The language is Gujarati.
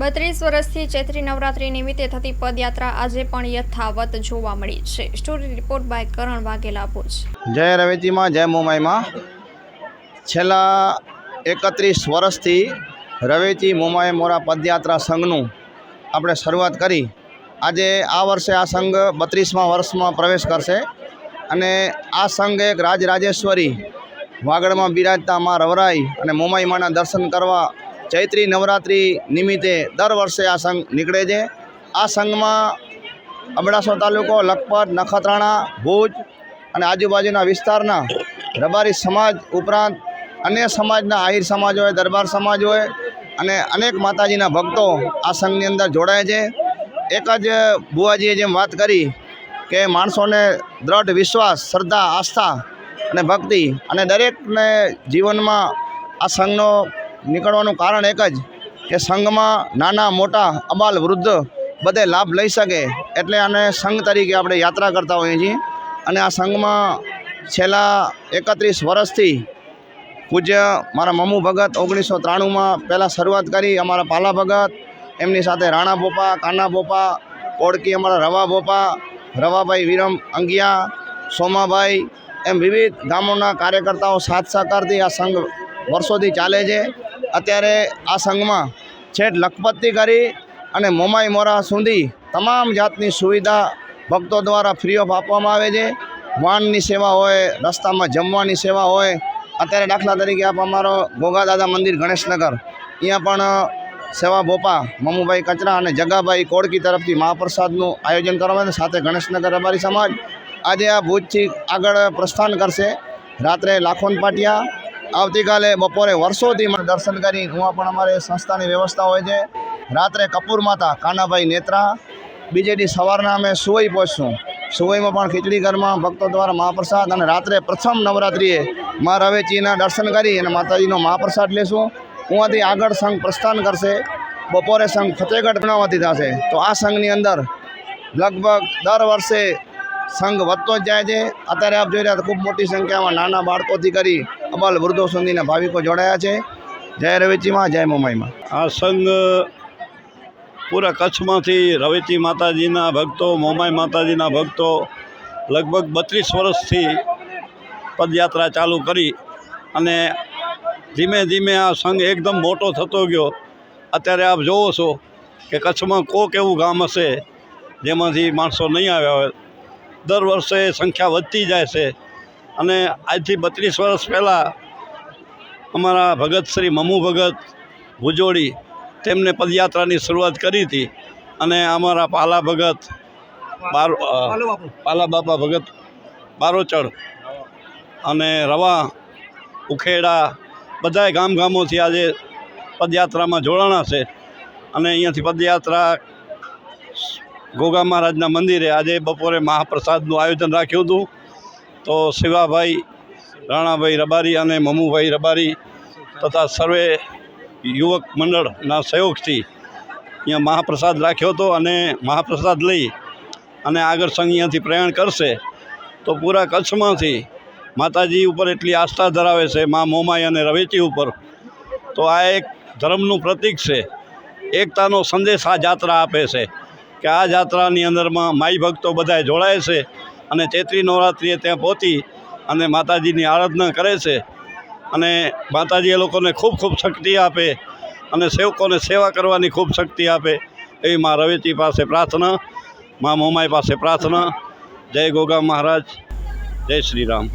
બત્રીસ વર્ષથી ચૈત્રી નવરાત્રી નિમિત્તે થતી પદયાત્રા આજે પણ યથાવત જોવા મળી છે. Story report by Karan Vaghela Bhuj. જય રવેચીમાં, જય મુંબઈમાં. છેલ્લા એકત્રીસ વર્ષથી રવેચી, મુંબઈ, મોરા પદયાત્રા સંઘનું આપણે શરૂઆત કરી. આજે આ વર્ષે આ સંઘ બત્રીસમાં વર્ષમાં પ્રવેશ કરશે અને આ સંઘ એક રાજરાજેશ્વરી વાગડમાં બિરાજતા માં રવરાઈ અને મોમાઈ માના દર્શન કરવા ચૈત્રી નવરાત્રિ નિમિત્તે દર વર્ષે આ સંઘ નીકળે છે. આ સંઘમાં અબડાસો તાલુકો, લખપત, નખત્રાણા, ભુજ અને આજુબાજુના વિસ્તારના રબારી સમાજ ઉપરાંત અન્ય સમાજના આહિર સમાજ હોય, દરબાર સમાજ હોય અને અનેક માતાજીના ભક્તો આ સંઘની અંદર જોડાય છે. એક જ બુવાજીએ જેમ વાત કરી કે માણસોને દ્રઢ વિશ્વાસ, શ્રદ્ધા, આસ્થા અને ભક્તિ અને દરેકને જીવનમાં આ સંઘનો નીકળવાનું કારણ એક જ કે સંઘમાં નાના, મોટા, અબાલ, વૃદ્ધ બધે લાભ લઈ શકે એટલે આને સંઘ તરીકે આપણે યાત્રા કરતા હોઈએ છીએ. અને આ સંઘમાં છેલ્લા એકત્રીસ વર્ષથી પૂજ્ય મારા મમ્મુ ભગત ઓગણીસો ત્રાણુંમાં પહેલાં શરૂઆત કરી, અમારા પાલા ભગત, એમની સાથે રાણા બોપા, કાના બોપા કોડકી અમારા રવા બોપા, રવાભાઈ વિરમ અંગિયા, સોમાભાઈ, એમ વિવિધ ગામોના કાર્યકર્તાઓ સાથ સહકારથી આ સંઘ વર્ષોથી ચાલે છે. અત્યારે આ સંઘમાં છેઠ લખપતથી કરી અને મોમાઈ મોરા સુધી તમામ જાતની સુવિધા ભક્તો દ્વારા ફ્રી ઓફ આપવામાં આવે છે. વાનની સેવા હોય, રસ્તામાં જમવાની સેવા હોય. અત્યારે દાખલા તરીકે આપ અમારો ગોગાદાદા મંદિર ગણેશનગર. અહીંયા પણ સેવા બોપા, મમુભાઈ કચરા અને જગાભાઈ કોડકી તરફથી મહાપ્રસાદનું આયોજન કરવામાં આવે સાથે ગણેશનગર રબારી સમાજ આજે આ ભુજથી આગળ પ્રસ્થાન કરશે. રાત્રે લાખોન પાટિયા આવતીકાલે બપોરે વર્ષોથી દર્શન કરી હું પણ અમારે સંસ્થાની વ્યવસ્થા હોય છે. રાત્રે કપૂર માતા, કાનાભાઈ નેત્રા બીજેડી સવારના અમે સુવઈ પહોંચશું. સુવઈમાં પણ ખીચડી ઘરમાં ભક્તો દ્વારા મહાપ્રસાદ અને રાત્રે પ્રથમ નવરાત્રિએ મા રવેચીના દર્શન કરી અને માતાજીનો મહાપ્રસાદ લેશું. ઉहाँથી આગળ સંઘ પ્રસ્થાન કરશે. બપોરે સંઘ ફતેહગઢ બનાવવાથી થશે. તો આ સંઘની અંદર લગભગ દર વર્ષે સંઘ વધતો જ જાય છે. અત્યારે આપ જોઈ રહ્યા ખૂબ મોટી સંખ્યામાં નાના બાળકોથી કરી અબાલ વૃદ્ધો સુધીના ભાવિકો જોડાયા છે. જય રવેચીમાં જય મુંબઈમાં આ સંઘ પૂરા કચ્છમાંથી રવેચી માતાજીના ભક્તો મોમાઈ માતાજીના ભક્તો લગભગ બત્રીસ વર્ષથી પદયાત્રા ચાલુ કરી અને ધીમે ધીમે આ સંઘ એકદમ મોટો થતો ગયો. અત્યારે આપ જોવો છો કે કચ્છમાં કોક એવું ગામ હશે જેમાંથી માણસો નહીં આવ્યા હોય. દર વર્ષે સંખ્યા વધતી જાય છે. અને આજથી બત્રીસ વર્ષ પહેલાં અમારા ભગત શ્રી મમુ ભગત ભુજોડી તેમને પદયાત્રાની શરૂઆત કરી હતી. અને અમારા પાલા ભગત બાર પાલા બાપા. ભગત બારોચડ અને રવા ઉખેડા બધાય ગામ ગામોથી આજે પદયાત્રામાં જોડાણા છે. અને અહીંયાથી પદયાત્રા ગોગા મહારાજના મંદિરે આજે બપોરે મહાપ્રસાદનું આયોજન રાખ્યું હતું. તો શિવાભાઈ, રાણાભાઈ રબારી અને મમુભાઈ રબારી તથા સર્વે યુવક મંડળના સહયોગથી અહીંયા મહાપ્રસાદ રાખ્યો હતો અને મહાપ્રસાદ લઈ અને આગળ સંઘ અહીંયાથી પ્રયાણ કરશે. તો પૂરા કચ્છમાંથી માતાજી ઉપર એટલી આસ્થા ધરાવે છે, મા મોમાઈ અને રવેચી ઉપર. તો આ એક ધર્મનું પ્રતીક છે. એકતાનો સંદેશ આ જાત્રા આપે છે કે આ જાત્રાની અંદરમાં માઈ ભક્તો બધાએ જોડાય છે. અને ચૈત્રી નવરાત્રિએ ત્યાં પહોંચી અને માતાજીની આરાધના કરે છે. અને માતાજી એ લોકોને ખૂબ ખૂબ શક્તિ આપે અને સેવકોને સેવા કરવાની ખૂબ શક્તિ આપે. એવી મા રવેચી પાસે પ્રાર્થના, મા મોમાઈ પાસે પ્રાર્થના. જય ગોગા મહારાજ, જય શ્રી રામ.